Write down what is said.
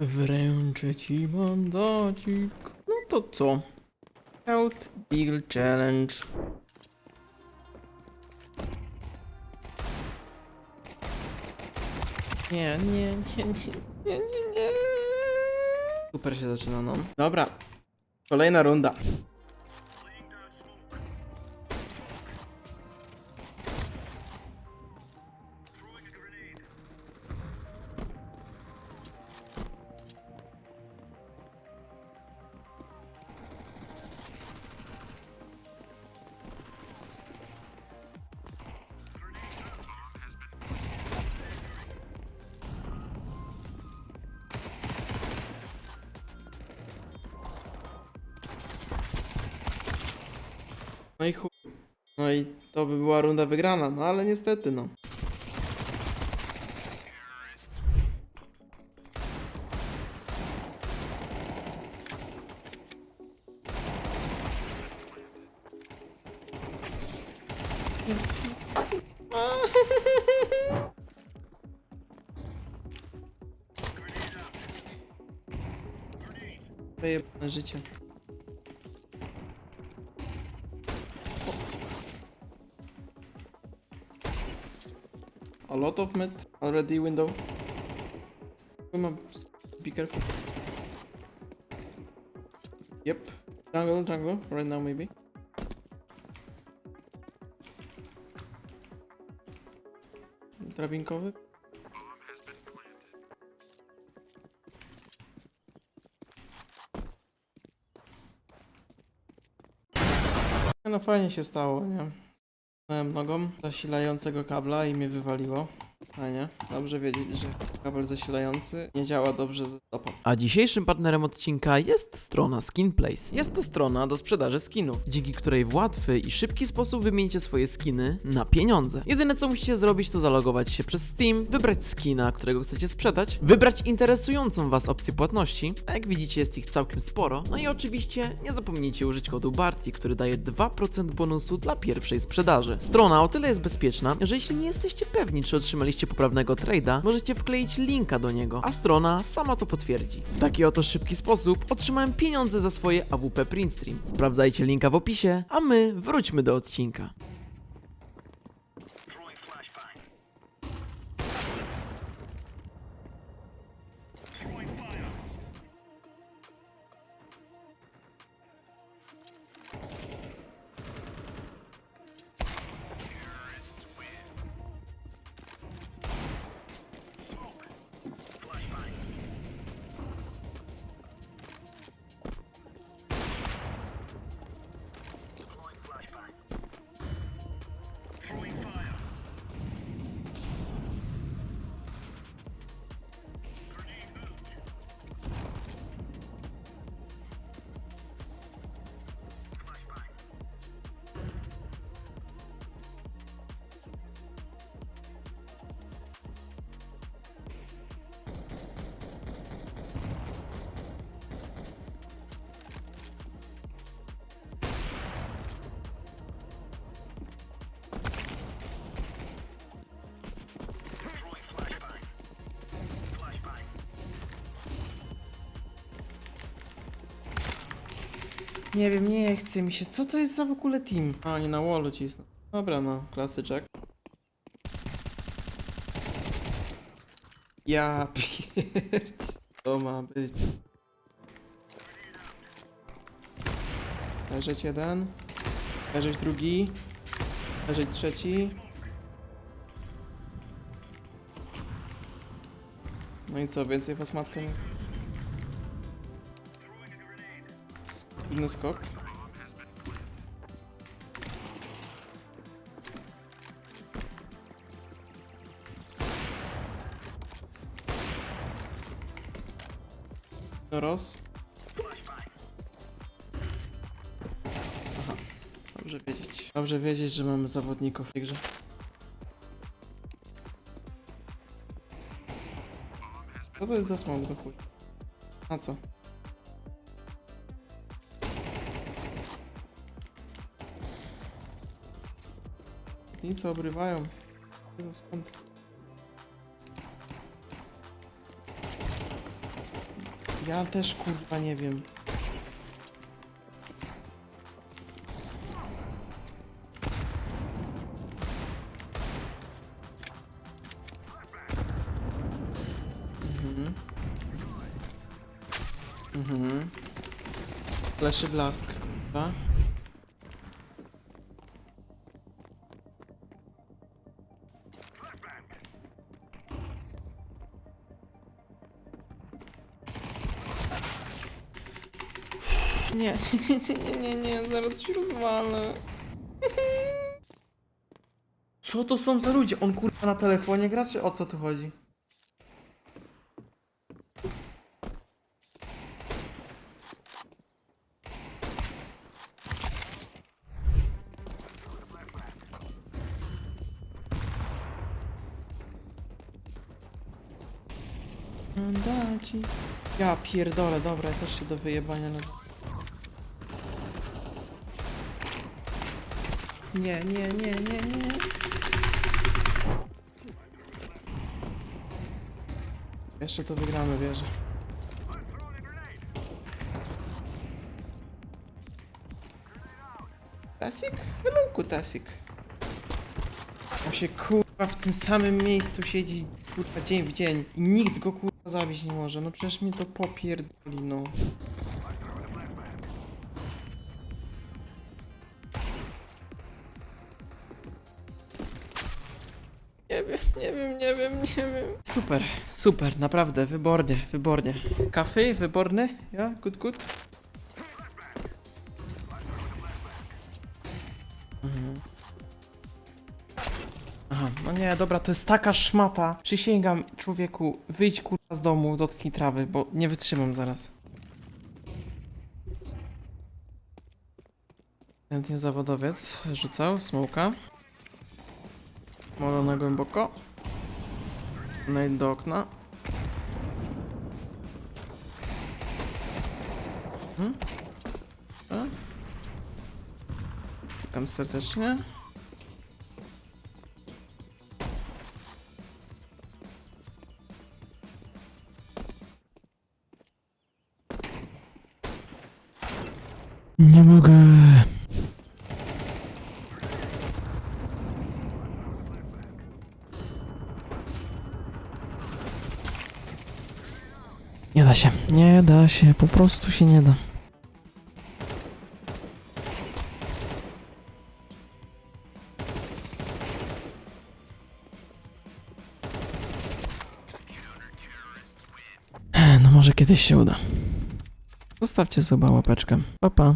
Wręczę ci mandacik. No to co? Health Deal Challenge. Nie, nie, nie, nie, nie, nie, nie. Super się zaczyna, no. Dobra. Kolejna runda. No i chuj. No i to by była runda wygrana, no ale niestety, no. Przejebane życie. A lot of mid already window. On, be careful. Yep. Jungle, jungle, right now maybe. Drabinkowy. No fajnie się stało, nie? Miałem nogą zasilającego kabla i mnie wywaliło. Fajnie. Dobrze wiedzieć, że kabel zasilający nie działa dobrze ze stopą. A dzisiejszym partnerem odcinka jest strona Skinplace. Jest to strona do sprzedaży skinów, dzięki której w łatwy i szybki sposób wymienicie swoje skiny na pieniądze. Jedyne co musicie zrobić to zalogować się przez Steam, wybrać skina, którego chcecie sprzedać, wybrać interesującą Was opcję płatności, a jak widzicie jest ich całkiem sporo, no i oczywiście nie zapomnijcie użyć kodu BARTI, który daje 2% bonusu dla pierwszej sprzedaży. Strona o tyle jest bezpieczna, że jeśli nie jesteście pewni czy otrzymaliście poprawnego trade'a, możecie wkleić linka do niego, a strona sama to potwierdzi. W taki oto szybki sposób otrzymałem pieniądze za swoje AWP Printstream. Sprawdzajcie linka w opisie, a my wróćmy do odcinka. Nie wiem, nie chce mi się. Co to jest za w ogóle team? A, nie na wallu cisnę. Dobra, no, klasyczek. Ja pierd... To ma być. Leżeć jeden. Leżeć drugi. Leżeć trzeci. No i co, więcej was matka nie... Inny skok. Roz. Aha. Dobrze wiedzieć. Dobrze wiedzieć, że mamy zawodników w tej grze. Co to jest za smok do chuj? A co? Nic obrywają. Jezu, skąd? Ja też kurwa nie wiem. Mhm. Mhm. Leszy blask, kurwa. Nie, nie, nie, nie, nie, nie, zaraz się rozwalę. Co to są za ludzie? On kurwa na telefonie gra, czy o co tu chodzi? Ja pierdolę, dobra, ja też się do wyjebania. Nie, nie, nie, nie, nie. Jeszcze to wygramy, wierzę. Tasik? Hello, kutasik. On się kurwa w tym samym miejscu siedzi kurwa dzień w dzień i nikt go kurwa zabić nie może. No przecież mnie to popierdoli, no. Nie wiem, nie wiem, nie wiem, nie wiem. Super, super, naprawdę, wybornie, wybornie. Kafe, wyborny? Ja? Good, good? Mhm. Aha, no nie, dobra, to jest taka szmata. Przysięgam, człowieku, wyjdź kurwa z domu, dotknij trawy, bo nie wytrzymam zaraz. Chętnie zawodowiec rzucał, smoka. Molo na głęboko. Nade do okna. Hmm? A? Witam serdecznie. Nie mogę. Nie da się, nie da się, po prostu się nie da. No może kiedyś się uda. Zostawcie suba łapeczkę. Pa pa.